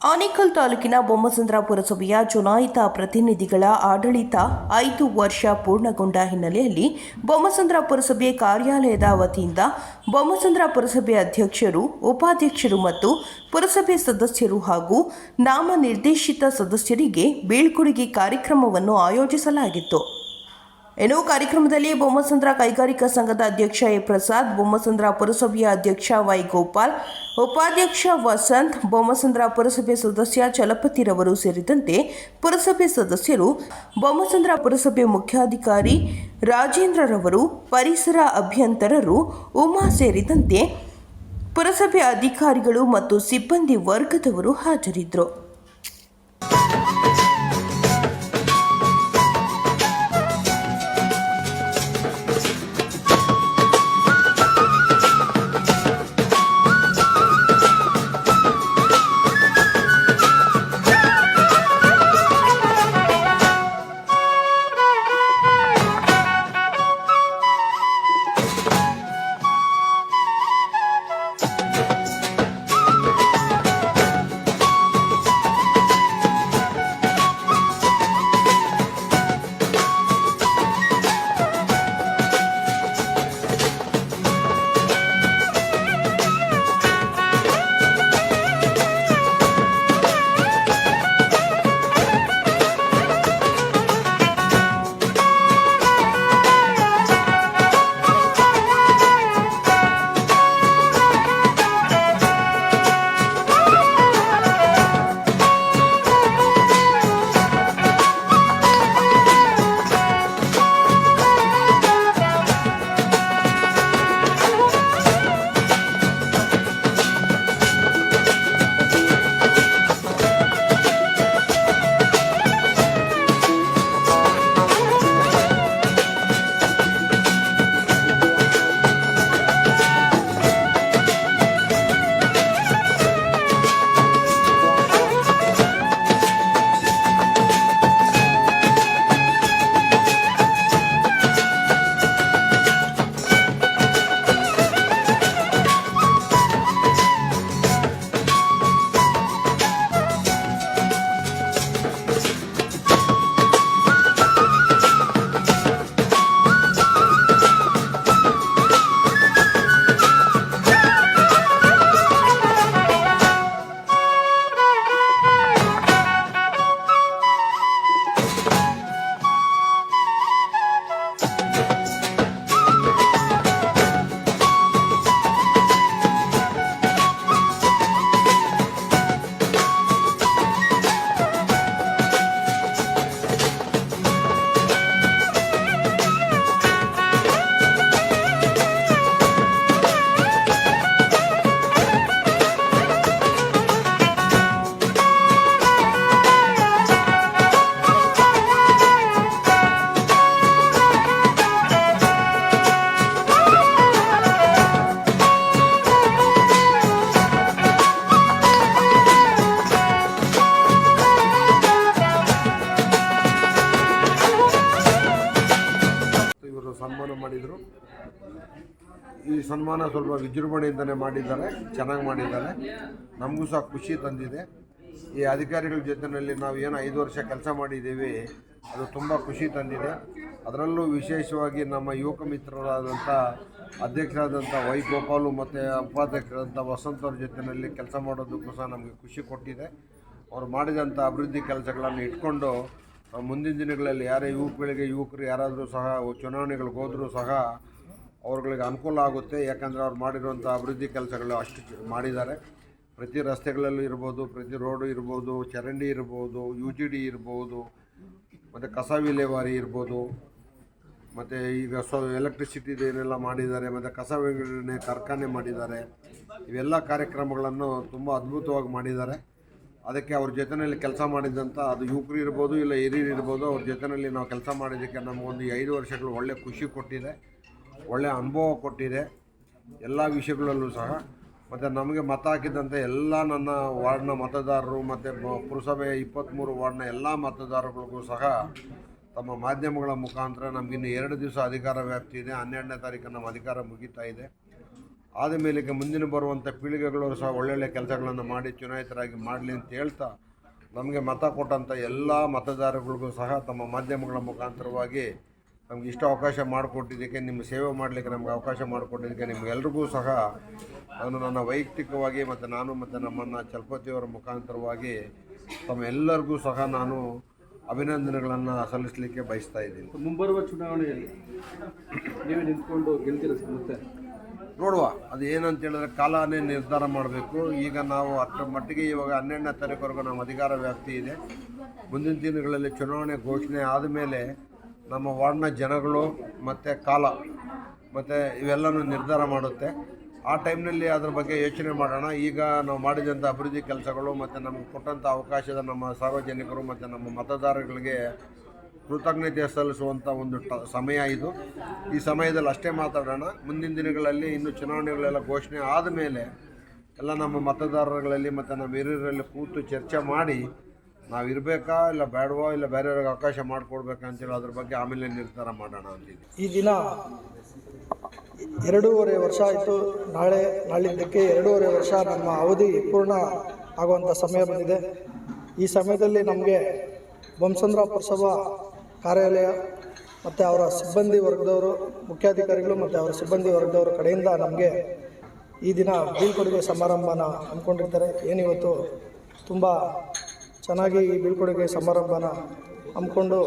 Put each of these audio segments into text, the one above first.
ಆನೇಕಲ್ ತಾಲೂಕಿನ ಬೊಮ್ಮಸಂದ್ರ ಪುರಸಭೆಯ ಚುನಾಯಿತ ಪ್ರತಿನಿಧಿಗಳ ಆಡಳಿತ ಐದು ವರ್ಷ ಪೂರ್ಣಗೊಂಡ ಹಿನ್ನೆಲೆಯಲ್ಲಿ ಬೊಮ್ಮಸಂದ್ರ ಪುರಸಭೆ ಕಾರ್ಯಾಲಯದ ವತಿಯಿಂದ ಬೊಮ್ಮಸಂದ್ರ ಪುರಸಭೆ ಅಧ್ಯಕ್ಷರು, ಉಪಾಧ್ಯಕ್ಷರು ಮತ್ತು ಪುರಸಭೆ ಸದಸ್ಯರು ಹಾಗೂ ನಾಮನಿರ್ದೇಶಿತ ಸದಸ್ಯರಿಗೆ ಬೀಳ್ಕೊಡುಗೆ ಕಾರ್ಯಕ್ರಮವನ್ನು ಆಯೋಜಿಸಲಾಗಿತ್ತು. ಇನ್ನು ಕಾರ್ಯಕ್ರಮದಲ್ಲಿ ಬೊಮ್ಮಸಂದ್ರ ಕೈಗಾರಿಕಾ ಸಂಘದ ಅಧ್ಯಕ್ಷ ಎ ಪ್ರಸಾದ್, ಬೊಮ್ಮಸಂದ್ರ ಪುರಸಭೆಯ ಅಧ್ಯಕ್ಷ ವೈ ಗೋಪಾಲ್, ಉಪಾಧ್ಯಕ್ಷ ವಸಂತ್, ಬೊಮ್ಮಸಂದ್ರ ಪುರಸಭೆ ಸದಸ್ಯ ಚಲಪತಿರವರು ಸೇರಿದಂತೆ ಪುರಸಭೆ ಸದಸ್ಯರು, ಬೊಮ್ಮಸಂದ್ರ ಪುರಸಭೆ ಮುಖ್ಯಾಧಿಕಾರಿ ರಾಜೇಂದ್ರರವರು ಪರಿಸರ ಅಭಿಯಂತರರು, ಉಮಾ ಸೇರಿದಂತೆ ಪುರಸಭೆ ಅಧಿಕಾರಿಗಳು ಮತ್ತು ಸಿಬ್ಬಂದಿ ವರ್ಗದವರು ಹಾಜರಿದ್ದರು. ಸನ್ಮಾನ ಸ್ವಲ್ಪ ವಿಜೃಂಭಣೆಯಿಂದಲೇ ಮಾಡಿದ್ದಾರೆ, ಚೆನ್ನಾಗಿ ಮಾಡಿದ್ದಾರೆ. ನಮಗೂ ಸಹ ಖುಷಿ ತಂದಿದೆ. ಈ ಅಧಿಕಾರಿಗಳ ಜೊತೆಯಲ್ಲಿ ನಾವು ಏನು ಐದು ವರ್ಷ ಕೆಲಸ ಮಾಡಿದ್ದೀವಿ, ಅದು ತುಂಬ ಖುಷಿ ತಂದಿದೆ. ಅದರಲ್ಲೂ ವಿಶೇಷವಾಗಿ ನಮ್ಮ ಯುವಕ ಮಿತ್ರರಾದಂಥ ಅಧ್ಯಕ್ಷರಾದಂಥ ವೈ ಗೋಪಾಲು ಮತ್ತು ಉಪಾಧ್ಯಕ್ಷರಾದಂಥ ವಸಂತರ ಅವ್ರ ಜೊತೆಯಲ್ಲಿ ಕೆಲಸ ಮಾಡೋದಕ್ಕೂ ಸಹ ನಮಗೆ ಖುಷಿ ಕೊಟ್ಟಿದೆ. ಅವರು ಮಾಡಿದಂಥ ಅಭಿವೃದ್ಧಿ ಕೆಲಸಗಳನ್ನು ಇಟ್ಕೊಂಡು, ಮುಂದಿನ ದಿನಗಳಲ್ಲಿ ಯಾರೇ ಯುವಕಗಳಿಗೆ, ಯುವಕರು ಯಾರಾದರೂ ಸಹ ಚುನಾವಣೆಗಳಿಗೆ ಹೋದರೂ ಸಹ ಅವ್ರುಗಳಿಗೆ ಅನುಕೂಲ ಆಗುತ್ತೆ, ಯಾಕಂದರೆ ಅವ್ರು ಮಾಡಿರುವಂಥ ಅಭಿವೃದ್ಧಿ ಕೆಲಸಗಳು ಅಷ್ಟು ಮಾಡಿದ್ದಾರೆ. ಪ್ರತಿ ರಸ್ತೆಗಳಲ್ಲೂ ಇರ್ಬೋದು, ಪ್ರತಿ ರೋಡು ಇರ್ಬೋದು, ಚರಂಡಿ ಇರ್ಬೋದು ಯು ಜಿ ಡಿ ಇರ್ಬೋದು, ಮತ್ತು ಕಸ ವಿಲೇವಾರಿ ಇರ್ಬೋದು, ಮತ್ತು ಈಗ ಸೊ ಎಲೆಕ್ಟ್ರಿಸಿಟಿದು ಏನೆಲ್ಲ ಮಾಡಿದ್ದಾರೆ, ಮತ್ತು ಕಸ ವಿಂಗಡಣೆ, ಕಾರ್ಖಾನೆ ಮಾಡಿದ್ದಾರೆ. ಇವೆಲ್ಲ ಕಾರ್ಯಕ್ರಮಗಳನ್ನು ತುಂಬ ಅದ್ಭುತವಾಗಿ ಮಾಡಿದ್ದಾರೆ. ಅದಕ್ಕೆ ಅವ್ರ ಜೊತೆಯಲ್ಲಿ ಕೆಲಸ ಮಾಡಿದಂಥ, ಅದು ಯುವಕರು ಇರ್ಬೋದು, ಇಲ್ಲ ಹಿರಿಯರು ಇರ್ಬೋದು, ಅವ್ರ ಜೊತೆಯಲ್ಲಿ ನಾವು ಕೆಲಸ ಮಾಡಿದ್ದಕ್ಕೆ ನಮಗೊಂದು ಐದು ವರ್ಷಗಳು ಒಳ್ಳೆ ಖುಷಿ ಕೊಟ್ಟಿದೆ. ಒಳ್ಳೆಯ ಅನುಭವ ಕೊಟ್ಟಿದೆ. ಎಲ್ಲ ವಿಷಯಗಳಲ್ಲೂ ಸಹ. ಮತ್ತು ನಮಗೆ ಮತ ಹಾಕಿದಂಥ ಎಲ್ಲ ನನ್ನ ವಾರ್ಡ್ನ ಮತದಾರರು ಮತ್ತು ಪುರಸಭೆ ಇಪ್ಪತ್ತ್ಮೂರು ವಾರ್ಡ್ನ ಎಲ್ಲ ಮತದಾರಗಳಿಗೂ ಸಹ ತಮ್ಮ ಮಾಧ್ಯಮಗಳ ಮುಖಾಂತರ ನಮಗಿನ್ನು ಎರಡು ದಿವಸ ಅಧಿಕಾರ ವ್ಯಾಪ್ತಿ ಇದೆ. ಹನ್ನೆರಡನೇ ತಾರೀಕು ನಮ್ಮ ಅಧಿಕಾರ ಮುಗೀತಾ ಇದೆ. ಆದ ಮೇಲೆ ಮುಂದಿನ ಬರುವಂಥ ಪೀಳಿಗೆಗಳು ಸಹ ಒಳ್ಳೊಳ್ಳೆ ಕೆಲಸಗಳನ್ನು ಮಾಡಿ ಚುನಾಯಿತರಾಗಿ ಮಾಡಲಿ ಅಂತ ಹೇಳ್ತಾ ನಮಗೆ ಮತ ಕೊಟ್ಟಂಥ ಎಲ್ಲ ಮತದಾರಗಳಿಗೂ ಸಹ ತಮ್ಮ ಮಾಧ್ಯಮಗಳ ಮುಖಾಂತರವಾಗಿ ನಮ್ಗೆ ಇಷ್ಟು ಅವಕಾಶ ಮಾಡಿಕೊಟ್ಟಿದ್ದಕ್ಕೆ ನಿಮ್ಮ ಸೇವೆ ಮಾಡಲಿಕ್ಕೆ ನಮ್ಗೆ ಅವಕಾಶ ಮಾಡಿಕೊಟ್ಟಿದ್ದಕ್ಕೆ ನಿಮಗೆಲ್ರಿಗೂ ಸಹ ನಾನು ನನ್ನ ವೈಯಕ್ತಿಕವಾಗಿ ಮತ್ತು ನಾನು ಮತ್ತು ನಮ್ಮನ್ನು ಚಲಪತಿಯವರ ಮುಖಾಂತರವಾಗಿ ತಮ್ಮ ಎಲ್ಲರಿಗೂ ಸಹ ನಾನು ಅಭಿನಂದನೆಗಳನ್ನು ಸಲ್ಲಿಸಲಿಕ್ಕೆ ಬಯಸ್ತಾ ಇದ್ದೀನಿ. ಮುಂಬರುವ ಚುನಾವಣೆಯಲ್ಲಿ ನೀವು ನಿಂತ್ಕೊಂಡು ಗೆಲ್ತೀರ ಮತ್ತೆ? ನೋಡುವ ಅದು ಏನಂತ ಹೇಳಿದ್ರೆ ಕಾಲನೇ ನಿರ್ಧಾರ ಮಾಡಬೇಕು. ಈಗ ನಾವು ಅಷ್ಟರ ಮಟ್ಟಿಗೆ ಇವಾಗ ಹನ್ನೆರಡನೇ ತಾರೀಕುವರೆಗೂ ನಮ್ಮ ಅಧಿಕಾರ ವ್ಯಾಪ್ತಿ ಇದೆ. ಮುಂದಿನ ದಿನಗಳಲ್ಲಿ ಚುನಾವಣೆ ಘೋಷಣೆ ಆದಮೇಲೆ ನಮ್ಮ ವಾರ್ಡ್ನ ಜನಗಳು ಮತ್ತು ಕಾಲ ಮತ್ತು ಇವೆಲ್ಲನೂ ನಿರ್ಧಾರ ಮಾಡುತ್ತೆ. ಆ ಟೈಮ್ನಲ್ಲಿ ಅದ್ರ ಬಗ್ಗೆ ಯೋಚನೆ ಮಾಡೋಣ. ಈಗ ನಾವು ಮಾಡಿದಂಥ ಅಭಿವೃದ್ಧಿ ಕೆಲಸಗಳು ಮತ್ತು ನಮಗೆ ಕೊಟ್ಟಂಥ ಅವಕಾಶದ ನಮ್ಮ ಸಾರ್ವಜನಿಕರು ಮತ್ತು ನಮ್ಮ ಮತದಾರಗಳಿಗೆ ಕೃತಜ್ಞತೆ ಸಲ್ಲಿಸುವಂಥ ಒಂದು ಟ ಸಮಯ ಇದು. ಈ ಸಮಯದಲ್ಲಿ ಅಷ್ಟೇ ಮಾತಾಡೋಣ. ಮುಂದಿನ ದಿನಗಳಲ್ಲಿ ಇನ್ನು ಚುನಾವಣೆಗಳೆಲ್ಲ ಘೋಷಣೆ ಆದಮೇಲೆ ಎಲ್ಲ ನಮ್ಮ ಮತದಾರರಲ್ಲಿ ಮತ್ತು ನಮ್ಮ ಹಿರಿಯರಲ್ಲಿ ಕೂತು ಚರ್ಚೆ ಮಾಡಿ ನಾವು ಇರಬೇಕಾ ಇಲ್ಲ ಬೇಡವೋ ಇಲ್ಲ ಬೇರೆಯವ್ರಿಗೆ ಅವಕಾಶ ಮಾಡಿಕೊಡ್ಬೇಕಾ ಅಂತೇಳಿ ಅದ್ರ ಬಗ್ಗೆ ಆಮೇಲೆ ನಿರ್ಧಾರ ಮಾಡೋಣ ಅಂತೀವಿ ಈ ದಿನ ಎರಡೂವರೆ ವರ್ಷ ಆಯಿತು. ನಾಳೆ ನಾಳಿದ್ದಕ್ಕೆ ಎರಡೂವರೆ ವರ್ಷ ನಮ್ಮ ಅವಧಿ ಪೂರ್ಣ ಆಗುವಂಥ ಸಮಯ ಬಂದಿದೆ. ಈ ಸಮಯದಲ್ಲಿ ನಮಗೆ ಬೊಮ್ಮಸಂದ್ರ ಪುರಸಭಾ ಕಾರ್ಯಾಲಯ ಮತ್ತು ಅವರ ಸಿಬ್ಬಂದಿ ವರ್ಗದವರು, ಮುಖ್ಯಾಧಿಕಾರಿಗಳು ಮತ್ತು ಅವರ ಸಿಬ್ಬಂದಿ ವರ್ಗದವರ ಕಡೆಯಿಂದ ನಮಗೆ ಈ ದಿನ ಬೀಳ್ಕೊಡುಗೆ ಸಮಾರಂಭನ ಹಮ್ಮಿಕೊಂಡಿರ್ತಾರೆ. ಏನಿವತ್ತು ತುಂಬ ಚೆನ್ನಾಗಿ ಈ ಬೀಳ್ಕೊಡುಗೆ ಸಮಾರಂಭನ ಹಮ್ಮಿಕೊಂಡು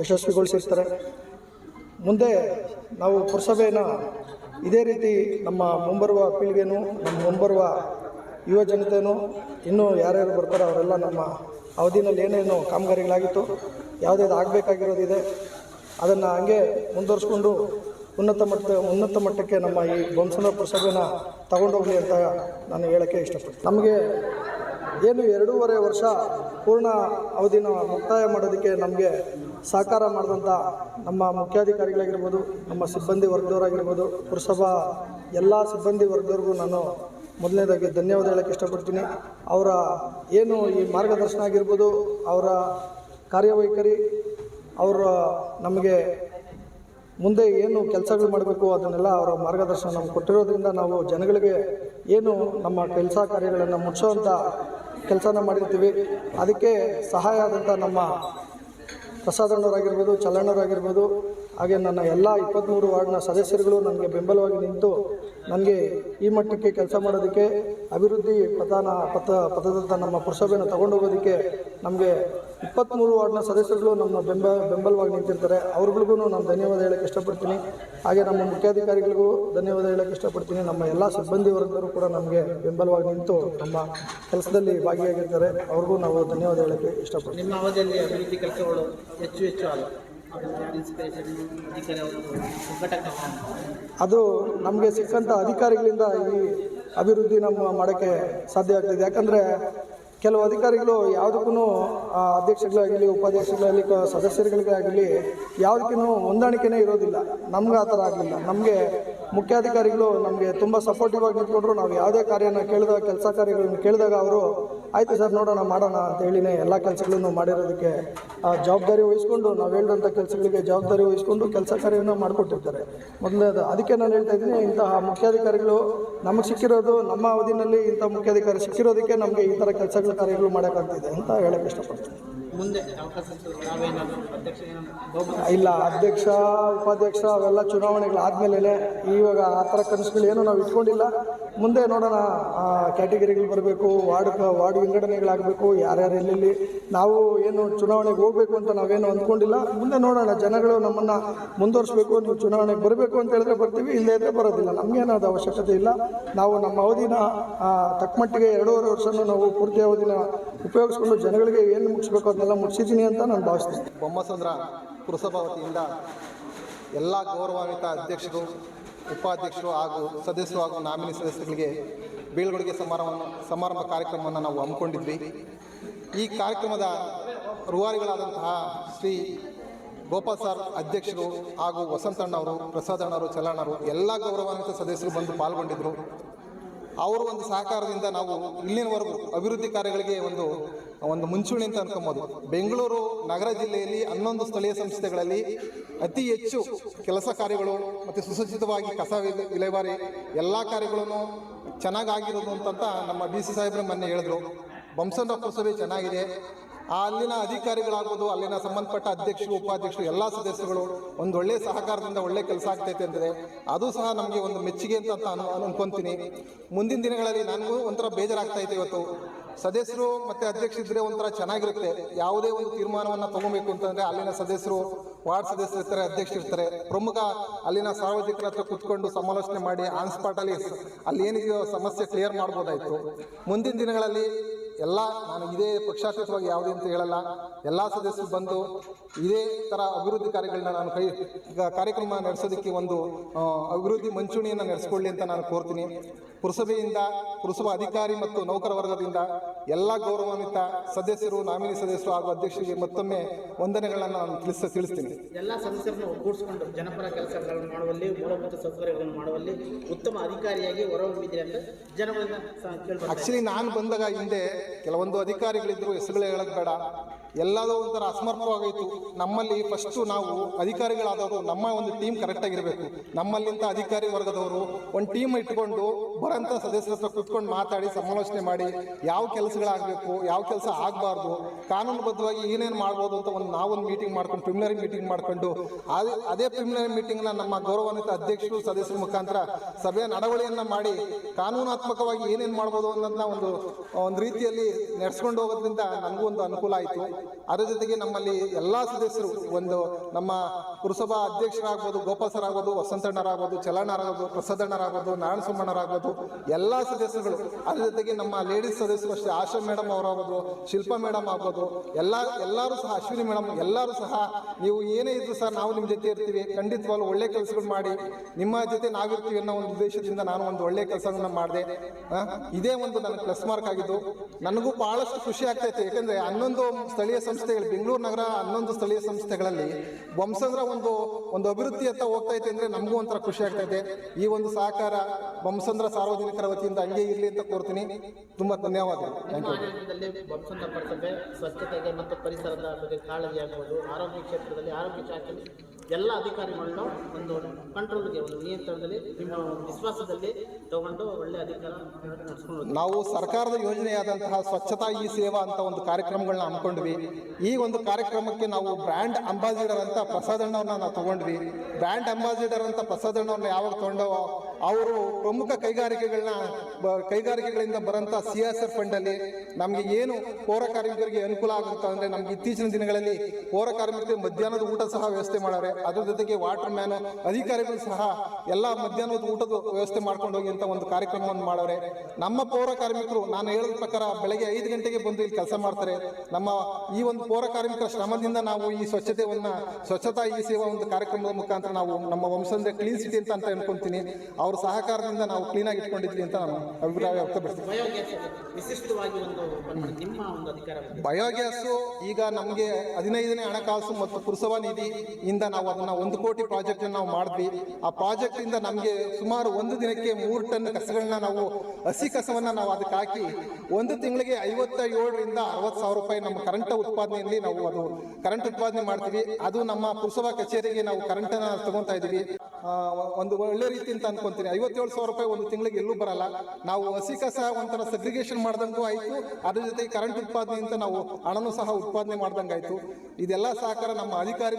ಯಶಸ್ವಿಗೊಳಿಸಿರ್ತಾರೆ. ಮುಂದೆ ನಾವು ಪುರಸಭೆಯನ್ನು ಇದೇ ರೀತಿ ನಮ್ಮ ಮುಂಬರುವ ಪೀಳಿಗೆನೂ, ನಮ್ಮ ಮುಂಬರುವ ಯುವ ಜನತೆಯೂ ಇನ್ನೂ ಯಾರ್ಯಾರು ಬರ್ತಾರೋ ಅವರೆಲ್ಲ ನಮ್ಮ ಅವಧಿನಲ್ಲಿ ಏನೇನು ಕಾಮಗಾರಿಗಳಾಗಿತ್ತು, ಯಾವುದ್ಯಾವ್ದು ಆಗಬೇಕಾಗಿರೋದಿದೆ, ಅದನ್ನು ಹಂಗೆ ಮುಂದುವರಿಸ್ಕೊಂಡು ಉನ್ನತ ಮಟ್ಟ, ಉನ್ನತ ಮಟ್ಟಕ್ಕೆ ನಮ್ಮ ಈ ಬೊಂಸನ ಪುರಸಭೆನ ತಗೊಂಡೋಗಲಿ ಅಂತ ನಾನು ಹೇಳೋಕ್ಕೆ ಇಷ್ಟಪಡ್ತೀನಿ. ನಮಗೆ ಏನು ಎರಡೂವರೆ ವರ್ಷ ಪೂರ್ಣ ಅವಧಿನ ಮುಕ್ತಾಯ ಮಾಡೋದಕ್ಕೆ ನಮಗೆ ಸಹಕಾರ ಮಾಡಿದಂಥ ನಮ್ಮ ಮುಖ್ಯಾಧಿಕಾರಿಗಳಾಗಿರ್ಬೋದು, ನಮ್ಮ ಸಿಬ್ಬಂದಿ ವರ್ಗದವರಾಗಿರ್ಬೋದು, ಪುರಸಭಾ ಎಲ್ಲ ಸಿಬ್ಬಂದಿ ವರ್ಗದವ್ರಿಗೂ ನಾನು ಮೊದಲನೇದಾಗಿ ಧನ್ಯವಾದ ಹೇಳೋಕ್ಕೆ ಇಷ್ಟಪಡ್ತೀನಿ. ಅವರ ಏನು ಈ ಮಾರ್ಗದರ್ಶನ ಆಗಿರ್ಬೋದು, ಅವರ ಕಾರ್ಯವೈಖರಿ, ಅವರ ನಮಗೆ ಮುಂದೆ ಏನು ಕೆಲಸಗಳು ಮಾಡಬೇಕು ಅದನ್ನೆಲ್ಲ ಅವರ ಮಾರ್ಗದರ್ಶನ ನಮ್ಗೆ ಕೊಟ್ಟಿರೋದ್ರಿಂದ ನಾವು ಜನಗಳಿಗೆ ಏನು ನಮ್ಮ ಕೆಲಸ ಕಾರ್ಯಗಳನ್ನು ಮುಗಿಸೋವಂಥ ಕೆಲಸನ ಮಾಡಿರ್ತೀವಿ. ಅದಕ್ಕೆ ಸಹಾಯ ಆದಂಥ ನಮ್ಮ ಪ್ರಸಾದಣ್ಣವರಾಗಿರ್ಬೋದು ಚಲಣ್ಣವರಾಗಿರ್ಬೋದು ಹಾಗೆ ನನ್ನ ಎಲ್ಲ ಇಪ್ಪತ್ತ್ಮೂರು ವಾರ್ಡ್ನ ಸದಸ್ಯರುಗಳು ನನಗೆ ಬೆಂಬಲವಾಗಿ ನಿಂತು ನನಗೆ ಈ ಮಟ್ಟಕ್ಕೆ ಕೆಲಸ ಮಾಡೋದಕ್ಕೆ ಅಭಿವೃದ್ಧಿ ಪಥನ, ಪಥ, ಪಥದತ್ತ ನಮ್ಮ ಪುರಸಭೆಯನ್ನು ತಗೊಂಡೋಗೋದಕ್ಕೆ ನಮಗೆ ಇಪ್ಪತ್ತ್ಮೂರು ವಾರ್ಡ್ನ ಸದಸ್ಯರುಗಳು ನಮ್ಮ ಬೆಂಬ, ಬೆಂಬಲವಾಗಿ ನಿಂತಿರ್ತಾರೆ. ಅವ್ರಗಳಿಗೂ ನಾನು ಧನ್ಯವಾದ ಹೇಳೋಕ್ಕೆ ಇಷ್ಟಪಡ್ತೀನಿ. ಹಾಗೆ ನಮ್ಮ ಮುಖ್ಯಾಧಿಕಾರಿಗಳಿಗೂ ಧನ್ಯವಾದ ಹೇಳೋಕ್ಕೆ ಇಷ್ಟಪಡ್ತೀನಿ. ನಮ್ಮ ಎಲ್ಲ ಸಿಬ್ಬಂದಿ ವರ್ಗರು ಕೂಡ ನಮಗೆ ಬೆಂಬಲವಾಗಿ ನಿಂತು ನಮ್ಮ ಕೆಲಸದಲ್ಲಿ ಭಾಗಿಯಾಗಿರ್ತಾರೆ. ಅವ್ರಿಗೂ ನಾವು ಧನ್ಯವಾದ ಹೇಳೋಕ್ಕೆ ಇಷ್ಟಪಡ್ತೀನಿ. ನಿಮ್ಮ ಅವಧಿಯಲ್ಲಿ ಅಭಿವೃದ್ಧಿ ಕೆಲಸಗಳು ಹೆಚ್ಚು ಹೆಚ್ಚು ಆಗ ಅದು ನಮಗೆ ಸಿಕ್ಕಂಥ ಅಧಿಕಾರಿಗಳಿಂದ ಈ ಅಭಿವೃದ್ಧಿ ನಮ್ಮ ಮಾಡೋಕ್ಕೆ ಸಾಧ್ಯ ಆಗ್ತಿದೆ. ಯಾಕಂದರೆ ಕೆಲವು ಅಧಿಕಾರಿಗಳು ಯಾವುದಕ್ಕೂ ಅಧ್ಯಕ್ಷಗಳಾಗಲಿ, ಉಪಾಧ್ಯಕ್ಷಗಳಾಗಲಿ ಸದಸ್ಯರುಗಳಿಗೆ ಆಗಲಿ ಯಾವುದಕ್ಕೂ ಹೊಂದಾಣಿಕೆನೇ ಇರೋದಿಲ್ಲ. ನಮ್ಗೆ ಆ ಥರ ಆಗಲಿಲ್ಲ. ನಮಗೆ ಮುಖ್ಯಾಧಿಕಾರಿಗಳು ನಮಗೆ ತುಂಬ ಸಪೋರ್ಟಿವ್ ಆಗಿ ನಿಂತ್ಕೊಂಡ್ರು. ನಾವು ಯಾವುದೇ ಕಾರ್ಯನ ಕೇಳಿದಾಗ ಕೆಲಸ ಕಾರ್ಯಗಳನ್ನು ಕೇಳಿದಾಗ ಅವರು ಆಯಿತು ಸರ್, ನೋಡೋಣ, ಮಾಡೋಣ ಅಂತ ಹೇಳಿನೇ ಎಲ್ಲ ಕೆಲಸಗಳನ್ನು ಮಾಡಿರೋದಕ್ಕೆ ಜವಾಬ್ದಾರಿ ವಹಿಸ್ಕೊಂಡು, ನಾವು ಹೇಳಿದಂಥ ಕೆಲಸಗಳಿಗೆ ಜವಾಬ್ದಾರಿ ವಹಿಸ್ಕೊಂಡು ಕೆಲಸ ಕಾರ್ಯವನ್ನು ಮಾಡಿಕೊಟ್ಟಿರ್ತಾರೆ. ಮೊದಲನೇದು, ಅದಕ್ಕೆ ನಾನು ಹೇಳ್ತಾ ಇದ್ದೀನಿ, ಇಂತಹ ಮುಖ್ಯಾಧಿಕಾರಿಗಳು ನಮಗೆ ಸಿಕ್ಕಿರೋದು ನಮ್ಮ ಅವಧಿನಲ್ಲಿ ಇಂಥ ಮುಖ್ಯಾಧಿಕಾರಿ ಸಿಕ್ಕಿರೋದಕ್ಕೆ ನಮಗೆ ಈ ಥರ ಕೆಲಸಗಳು ಕಾರ್ಯಗಳು ಮಾಡೋಕ್ಕಾಗ್ತಿದೆ ಅಂತ ಹೇಳಕ್ಕೆ ಇಷ್ಟಪಡ್ತೀನಿ. ಮುಂದೆ ಇಲ್ಲ ಅಧ್ಯಕ್ಷ ಉಪಾಧ್ಯಕ್ಷ ಅವೆಲ್ಲ ಚುನಾವಣೆಗಳಾದಮೇಲೆ ಇವಾಗ ಆ ಥರ ಕನಸುಗಳು ಏನೂ ನಾವು ಇಟ್ಕೊಂಡಿಲ್ಲ. ಮುಂದೆ ನೋಡೋಣ ಕ್ಯಾಟಗರಿಗಳು ಬರಬೇಕು ವಾರ್ಡ್ ವಾರ್ಡ್ ವಿಂಗಡಣೆಗಳಾಗಬೇಕು ಯಾರ್ಯಾರು ಎಲ್ಲೆಲ್ಲಿ ನಾವು ಏನು ಚುನಾವಣೆಗೆ ಹೋಗಬೇಕು ಅಂತ ನಾವೇನು ಅಂದ್ಕೊಂಡಿಲ್ಲ. ಮುಂದೆ ನೋಡೋಣ ಜನಗಳು ನಮ್ಮನ್ನು ಮುಂದುವರಿಸಬೇಕು ನೀವು ಚುನಾವಣೆಗೆ ಬರಬೇಕು ಅಂತ ಹೇಳಿದ್ರೆ ಬರ್ತೀವಿ ಇಲ್ಲದೇ ಇದ್ದರೆ ಬರೋದಿಲ್ಲ. ನಮಗೇನಾದ ಅವಶ್ಯಕತೆ ಇಲ್ಲ. ನಾವು ನಮ್ಮ ಅವಧಿನ ತಕ್ಕಮಟ್ಟಿಗೆ ಎರಡೂವರೆ ವರ್ಷನೂ ನಾವು ಪೂರ್ತಿ ಅವಧಿನ ಉಪಯೋಗಿಸ್ಕೊಂಡು ಜನಗಳಿಗೆ ಏನು ಮುಗಿಸ್ಬೇಕು ಅದನ್ನೆಲ್ಲ ಮುಗಿಸಿದ್ದೀನಿ ಅಂತ ನಾನು ಭಾವಿಸ್ತೀನಿ. ಬೊಮ್ಮಸಂದ್ರ ಪುರಸಭಾ ವತಿಯಿಂದ ಎಲ್ಲ ಗೌರವಾನ್ವಿತ ಅಧ್ಯಕ್ಷರು, ಉಪಾಧ್ಯಕ್ಷರು ಹಾಗೂ ಸದಸ್ಯರು ಹಾಗೂ ನಾಮಿನಿ ಸದಸ್ಯರಿಗೆ ಬೀಳ್ಗೊಡುಗೆ ಸಮಾರಂಭ ಸಮಾರಂಭ ಕಾರ್ಯಕ್ರಮವನ್ನು ನಾವು ಹಮ್ಮಿಕೊಂಡಿದ್ವಿ. ಈ ಕಾರ್ಯಕ್ರಮದ ರೂವಾರಿಗಳಾದಂತಹ ಶ್ರೀ ಗೋಪಾಲ್ ಸರ್ ಅಧ್ಯಕ್ಷರು ಹಾಗೂ ವಸಂತಣ್ಣವರು ಪ್ರಸಾದಣ್ಣವರು ಚಲಣ್ಣವರು ಎಲ್ಲ ಗೌರವಾನ್ವಿತ ಸದಸ್ಯರು ಬಂದು ಪಾಲ್ಗೊಂಡಿದ್ದರು ಅವರು ಒಂದು ಸಹಕಾರದಿಂದ ನಾವು ಇಲ್ಲಿನವರೆಗೂ ಅಭಿವೃದ್ಧಿ ಕಾರ್ಯಗಳಿಗೆ ಒಂದು ಒಂದು ಮುಂಚೂಣಿ ಅಂತ ಅನ್ಕೊಬೋದು. ಬೆಂಗಳೂರು ನಗರ ಜಿಲ್ಲೆಯಲ್ಲಿ ಹನ್ನೊಂದು ಸ್ಥಳೀಯ ಸಂಸ್ಥೆಗಳಲ್ಲಿ ಅತಿ ಹೆಚ್ಚು ಕೆಲಸ ಕಾರ್ಯಗಳು ಮತ್ತು ಸುಸಜ್ಜಿತವಾಗಿ ಕಸ ವಿಲೆ- ವಿಲೇವಾರಿ ಎಲ್ಲ ಕಾರ್ಯಗಳನ್ನು ಚೆನ್ನಾಗಾಗಿರೋದು ಅಂತಂತ ನಮ್ಮ ಡಿ ಸಿ ಸಾಹೇಬ್ರೆ ಮೊನ್ನೆ ಹೇಳಿದ್ರು. ಬಂಸನ್ ಪುರಸಭೆ ಚೆನ್ನಾಗಿದೆ. ಅಲ್ಲಿನ ಅಧಿಕಾರಿಗಳಾಗ್ಬೋದು ಅಲ್ಲಿನ ಸಂಬಂಧಪಟ್ಟ ಅಧ್ಯಕ್ಷರು, ಉಪಾಧ್ಯಕ್ಷರು, ಎಲ್ಲ ಸದಸ್ಯರುಗಳು ಒಂದು ಒಳ್ಳೆ ಸಹಕಾರದಿಂದ ಒಳ್ಳೆ ಕೆಲಸ ಆಗ್ತೈತೆ ಅಂದರೆ ಅದು ಸಹ ನಮಗೆ ಒಂದು ಮೆಚ್ಚುಗೆ ಅಂತ ನಾನು ಅನು ಅನ್ಕೊಂತೀನಿ. ಮುಂದಿನ ದಿನಗಳಲ್ಲಿ ನನಗೂ ಒಂಥರ ಬೇಜಾರಾಗ್ತಾ ಇದೆ ಇವತ್ತು. ಸದಸ್ಯರು ಮತ್ತೆ ಇದ್ದರೆ ಒಂಥರ ಚೆನ್ನಾಗಿರುತ್ತೆ. ಯಾವುದೇ ಒಂದು ತೀರ್ಮಾನವನ್ನು ತಗೋಬೇಕು ಅಂತಂದರೆ ಅಲ್ಲಿನ ಸದಸ್ಯರು, ವಾರ್ಡ್ ಸದಸ್ಯರು ಇರ್ತಾರೆ, ಅಧ್ಯಕ್ಷರು ಇರ್ತಾರೆ. ಪ್ರಮುಖ ಅಲ್ಲಿನ ಸಾರ್ವಜನಿಕರ ಹತ್ರ ಕುತ್ಕೊಂಡು ಸಮಾಲೋಚನೆ ಮಾಡಿ, ಆನ್ ಸ್ಪಾಟಲ್ಲಿ ಅಲ್ಲಿ ಏನಿದೆಯೋ ಸಮಸ್ಯೆ ಕ್ಲಿಯರ್ ಮಾಡ್ಬೋದಾಯಿತು. ಮುಂದಿನ ದಿನಗಳಲ್ಲಿ ಎಲ್ಲ ನಾನು ಇದೇ ಪಕ್ಷಾತೀತವಾಗಿ ಯಾವುದೇ ಅಂತ ಹೇಳಲ್ಲ. ಎಲ್ಲ ಸದಸ್ಯರು ಬಂದು ಇದೇ ಥರ ಅಭಿವೃದ್ಧಿ ಕಾರ್ಯಗಳನ್ನ ನಾನು ಕೈ ಕಾರ್ಯಕ್ರಮ ನಡೆಸೋದಕ್ಕೆ ಒಂದು ಅಭಿವೃದ್ಧಿ ಮಂಚೂಣಿಯನ್ನು ನಡೆಸ್ಕೊಳ್ಳಿ ಅಂತ ನಾನು ಕೋರ್ತೀನಿ. ಪುರಸಭೆಯಿಂದ ಪುರಸಭಾ ಅಧಿಕಾರಿ ಮತ್ತು ನೌಕರ ವರ್ಗದಿಂದ ಎಲ್ಲ ಗೌರವಾನ್ವಿತ ಸದಸ್ಯರು ನಾಮಿನಿ ಸದಸ್ಯರು ಹಾಗೂ ಅಧ್ಯಕ್ಷರಿಗೆ ಮತ್ತೊಮ್ಮೆ ವಂದನೆಗಳನ್ನು ನಾನು ತಿಳಿಸ ತಿಳಿಸ್ತೀನಿ. ಎಲ್ಲ ಸದಸ್ಯರನ್ನು ಒಗ್ಗೂಡಿಸಿಕೊಂಡು ಜನಪರ ಕೆಲಸಗಳನ್ನು ಮಾಡುವಲ್ಲಿ ಮೂಲಭೂತ ಸೌಕರ್ಯಗಳನ್ನು ಮಾಡುವಲ್ಲಿ ಉತ್ತಮ ಅಧಿಕಾರಿಯಾಗಿ ಹೊರಹೊಮ್ಮಿದೆ ಅಂತ ಜನಗಳಿಂದ ಆಕ್ಚುಲಿ ನಾನು ಬಂದಾಗ ಹಿಂದೆ ಕೆಲವೊಂದು ಅಧಿಕಾರಿಗಳಿದ್ರು ಹೆಸರುಗಳು ಹೇಳೋದು ಬೇಡ. ಎಲ್ಲದೋ ಒಂಥರ ಅಸಮರ್ಪವಾಗೋಯ್ತು ನಮ್ಮಲ್ಲಿ ಫಸ್ಟು ನಾವು ಅಧಿಕಾರಿಗಳಾದವರು, ನಮ್ಮ ಒಂದು ಟೀಮ್ ಕರೆಕ್ಟಾಗಿರಬೇಕು ನಮ್ಮಲ್ಲಿಂತ ಅಧಿಕಾರಿ ವರ್ಗದವರು ಒಂದು ಟೀಮ್ ಇಟ್ಕೊಂಡು ಬರೋಂಥ ಸದಸ್ಯರ ಹತ್ರ ಕೂತ್ಕೊಂಡು ಮಾತಾಡಿ, ಸಮಾಲೋಚನೆ ಮಾಡಿ, ಯಾವ ಕೆಲಸಗಳಾಗಬೇಕು, ಯಾವ ಕೆಲಸ ಆಗಬಾರ್ದು, ಕಾನೂನುಬದ್ಧವಾಗಿ ಏನೇನು ಮಾಡ್ಬೋದು ಅಂತ ಒಂದು ನಾವೊಂದು ಮೀಟಿಂಗ್ ಮಾಡ್ಕೊಂಡು ಪ್ರಿಮಿನರಿ ಮೀಟಿಂಗ್ ಮಾಡಿಕೊಂಡು, ಅದೇ ಅದೇ ಪ್ರಿಮಿನರಿ ಮೀಟಿಂಗ್ನ ನಮ್ಮ ಗೌರವಾನ್ವಿತ ಅಧ್ಯಕ್ಷರು, ಸದಸ್ಯರ ಮುಖಾಂತರ ಸಭೆಯ ನಡವಳಿಯನ್ನು ಮಾಡಿ, ಕಾನೂನಾತ್ಮಕವಾಗಿ ಏನೇನು ಮಾಡ್ಬೋದು ಅನ್ನೋದನ್ನ ಒಂದು ಒಂದು ರೀತಿಯಲ್ಲಿ ನಡೆಸ್ಕೊಂಡು ಹೋಗೋದ್ರಿಂದ ನನಗೂ ಒಂದು ಅನುಕೂಲ ಆಯಿತು. ಅದರ ಜೊತೆಗೆ ನಮ್ಮಲ್ಲಿ ಎಲ್ಲ ಸದಸ್ಯರು ಒಂದು ನಮ್ಮ ಪುರಸಭಾ ಅಧ್ಯಕ್ಷರಾಗ್ಬೋದು, ಗೋಪಾಲ್ ಸರ್ ಆಗ್ಬೋದು, ವಸಂತಣ್ಣರಾಗ್ಬೋದು, ಚಲಣ್ಣರಾಗ್ಬೋದು, ಪ್ರಸದಣ್ಣರಾಗ್ಬೋದು ನಾರಾಯಣ ಸುಮ್ಮಣ್ಣರಾಗ್ಬೋದು ಎಲ್ಲ ಸದಸ್ಯರುಗಳು. ಅದರ ಜೊತೆಗೆ ನಮ್ಮ ಲೇಡೀಸ್ ಸದಸ್ಯರು ಅಷ್ಟೇ, ಆಶಾ ಮೇಡಮ್ ಅವರಾಗ್ಬೋದು, ಶಿಲ್ಪಾ ಮೇಡಮ್ ಆಗ್ಬೋದು, ಎಲ್ಲ, ಎಲ್ಲರೂ ಸಹ, ಅಶ್ವಿನಿ ಮೇಡಮ್ ಎಲ್ಲರೂ ಸಹ ನೀವು ಏನೇ ಇದ್ರು ಸಹ ನಾವು ನಿಮ್ಮ ಜೊತೆ ಇರ್ತೀವಿ. ಖಂಡಿತವಾಗ್ಲೂ ಒಳ್ಳೆ ಕೆಲಸಗಳು ಮಾಡಿ. ನಿಮ್ಮ ಜೊತೆ ನಾವಿರ್ತೀವಿ ಅನ್ನೋ ಒಂದು ಉದ್ದೇಶದಿಂದ ನಾನು ಒಂದು ಒಳ್ಳೆ ಕೆಲಸವನ್ನು ಮಾಡಿದೆ. ಇದೇ ಒಂದು ನನ್ನ ಪ್ಲಸ್ ಮಾರ್ಕ್ ಆಗಿದ್ದು. ನನಗೂ ಬಹಳಷ್ಟು ಖುಷಿ ಆಗ್ತೈತೆ ಯಾಕಂದ್ರೆ ಹನ್ನೊಂದು ಸ್ಥಳೀಯ ಸಂಸ್ಥೆಗಳು, ಬೆಂಗಳೂರು ನಗರ ಹನ್ನೊಂದು ಸ್ಥಳೀಯ ಸಂಸ್ಥೆಗಳಲ್ಲಿ ಬೊಮ್ಮಸಂದ್ರ ಒಂದು ಒಂದು ಅಭಿವೃದ್ಧಿ ಅಂತ ಹೋಗ್ತಾ ಐತೆ ಅಂದ್ರೆ ನಮಗೂ ಒಂಥರ ಖುಷಿ ಆಗ್ತೈತೆ. ಈ ಒಂದು ಸಹಕಾರ ಬೊಮ್ಮಸಂದ್ರ ಸಾರ್ವಜನಿಕರ ವತಿಯಿಂದ ಹಂಗೆ ಇರಲಿ ಅಂತ ಕೋರ್ತೀನಿ. ತುಂಬಾ ಧನ್ಯವಾದಗಳು. ಸ್ವಚ್ಛತೆಗೆ ಮತ್ತು ಪರಿಸರದ ಬಗ್ಗೆ ಕಾಳಜಿ ಆಗ್ಬೋದು. ಆರೋಗ್ಯ ಕ್ಷೇತ್ರದಲ್ಲಿ ಆರೋಗ್ಯ ಶಾಖೆಯಲ್ಲಿ ಎಲ್ಲ ಅಧಿಕಾರಿಗಳನ್ನ ಒಂದು ಕಂಟ್ರೋಲ್ಗೆ ಒಂದು ನಿಯಂತ್ರಣದಲ್ಲಿ, ನಿಮ್ಮ ವಿಶ್ವಾಸದಲ್ಲಿ ತಗೊಂಡು ಒಳ್ಳೆ ಅಧಿಕಾರ ನಡೆಸ್ಕೊಂಡು ನಾವು ಸರ್ಕಾರದ ಯೋಜನೆಯಾದಂತಹ ಸ್ವಚ್ಛತಾ ಈ ಸೇವಾ ಅಂತ ಒಂದು ಕಾರ್ಯಕ್ರಮಗಳನ್ನ ಹಮ್ಮಿಕೊಂಡ್ವಿ. ಈ ಒಂದು ಕಾರ್ಯಕ್ರಮಕ್ಕೆ ನಾವು ಬ್ರ್ಯಾಂಡ್ ಅಂಬಾಸಿಡರ್ ಅಂತ ಪ್ರಸಾದಣ್ಣವನ್ನ ನಾವು ತಗೊಂಡ್ವಿ. ಬ್ರ್ಯಾಂಡ್ ಅಂಬಾಸಿಡರ್ ಅಂತ ಪ್ರಸಾದಣ್ಣವ್ರನ್ನ ಯಾವಾಗ ತಗೊಂಡೋ ಅವರು ಪ್ರಮುಖ ಕೈಗಾರಿಕೆಗಳನ್ನ ಕೈಗಾರಿಕೆಗಳಿಂದ ಬರೋಂಥ ಸಿ ಎಸ್ ಎಫ್ ಫಂಡಲ್ಲಿ ನಮಗೆ ಏನು ಪೌರ ಕಾರ್ಮಿಕರಿಗೆ ಅನುಕೂಲ ಆಗುತ್ತೆ ಅಂದರೆ ನಮ್ಗೆ ಇತ್ತೀಚಿನ ದಿನಗಳಲ್ಲಿ ಪೌರ ಕಾರ್ಮಿಕರಿಗೆ ಮಧ್ಯಾಹ್ನದ ಊಟ ಸಹ ವ್ಯವಸ್ಥೆ ಮಾಡಾರೆ. ಅದ್ರ ಜೊತೆಗೆ ವಾಟರ್ ಮ್ಯಾನ್ ಅಧಿಕಾರಿಗಳು ಸಹ ಎಲ್ಲ ಮಧ್ಯಾಹ್ನದ ಊಟದ ವ್ಯವಸ್ಥೆ ಮಾಡ್ಕೊಂಡು ಹೋಗಿ ಅಂತ ಒಂದು ಕಾರ್ಯಕ್ರಮವನ್ನು ಮಾಡವ್ರೆ ನಮ್ಮ ಪೌರ ಕಾರ್ಮಿಕರು ನಾನು ಹೇಳಿದ ಪ್ರಕಾರ ಬೆಳಗ್ಗೆ ಐದು ಗಂಟೆಗೆ ಬಂದು ಇಲ್ಲಿ ಕೆಲಸ ಮಾಡ್ತಾರೆ. ನಮ್ಮ ಈ ಒಂದು ಪೌರ ಕಾರ್ಮಿಕರ ಶ್ರಮದಿಂದ ನಾವು ಈ ಸ್ವಚ್ಛತೆಯನ್ನ ಸ್ವಚ್ಛತಾ ಈ ಸೇವಾ ಒಂದು ಕಾರ್ಯಕ್ರಮದ ಮುಖಾಂತರ ನಾವು ನಮ್ಮ ವಂಶದ ಕ್ಲೀನ್ ಸಿಟಿ ಅಂತ ಅಂತ ಅನ್ಕೊಂತೀನಿ. ಅವ್ರ ಸಹಕಾರದಿಂದ ನಾವು ಕ್ಲೀನಾಗಿ ಇಟ್ಕೊಂಡಿದ್ವಿ ಅಂತ ನಾನು ಅಭಿಪ್ರಾಯ ವ್ಯಕ್ತಪಡಿಸ್ತೀನಿ. ಬಯೋಗ್ಯಾಸ್ ಈಗ ನಮಗೆ ಹದಿನೈದನೇ ಹಣಕಾಸು ಮತ್ತು ಪುರಸಭಾ ನಿಧಿ ಇಂದ ನಾವು ಅದನ್ನ ಒಂದು ಕೋಟಿ ಪ್ರಾಜೆಕ್ಟ್ ನಾವು ಮಾಡಿದ್ವಿ. ಆ ಪ್ರಾಜೆಕ್ಟ್ ಇಂದ ನಮಗೆ ಸುಮಾರು ಒಂದು ದಿನಕ್ಕೆ ಮೂರು ಟನ್ ಕಸಗಳನ್ನ ನಾವು ಹಸಿ ಕಸವನ್ನ ನಾವು ಅದಕ್ಕೆ ಹಾಕಿ ಒಂದು ತಿಂಗಳಿಗೆ ಐವತ್ತ ಏಳರಿಂದ ಅರವತ್ತು ಸಾವಿರ ರೂಪಾಯಿ ನಮ್ಮ ಕರೆಂಟ್ ಉತ್ಪಾದನೆಯಲ್ಲಿ ನಾವು ಅದು ಕರೆಂಟ್ ಉತ್ಪಾದನೆ ಮಾಡ್ತೀವಿ. ಅದು ನಮ್ಮ ಪುರಸಭಾ ಕಚೇರಿಗೆ ನಾವು ಕರೆಂಟ್ ಅನ್ನ ಇದ್ದೀವಿ. ಇದೀವಿ ಒಂದು ಒಳ್ಳೆ ರೀತಿ ಅಂತ ಅನ್ಕೊಂತೀನಿ ಐವತ್ತೇಳು ಸಾವಿರ ರೂಪಾಯಿ ಒಂದು ತಿಂಗಳಿಗೆ ಎಲ್ಲೂ ಬರಲ್ಲ. ನಾವು ಹಸಿ ಕಸ ಒಂಥರ ಸಗ್ರಿಗೇಷನ್ ಮಾಡ್ದಂಗೂ ಆಯಿತು. ಅದ್ರ ಜೊತೆ ಕರೆಂಟ್ ಉತ್ಪಾದನೆ ಅಂತ ನಾವು ಹಣನೂ ಸಹ ಉತ್ಪಾದನೆ ಮಾಡ್ದಂಗಾಯ್ತು. ಇದೆಲ್ಲ ಸಹಕಾರ ನಮ್ಮ ಅಧಿಕಾರಿ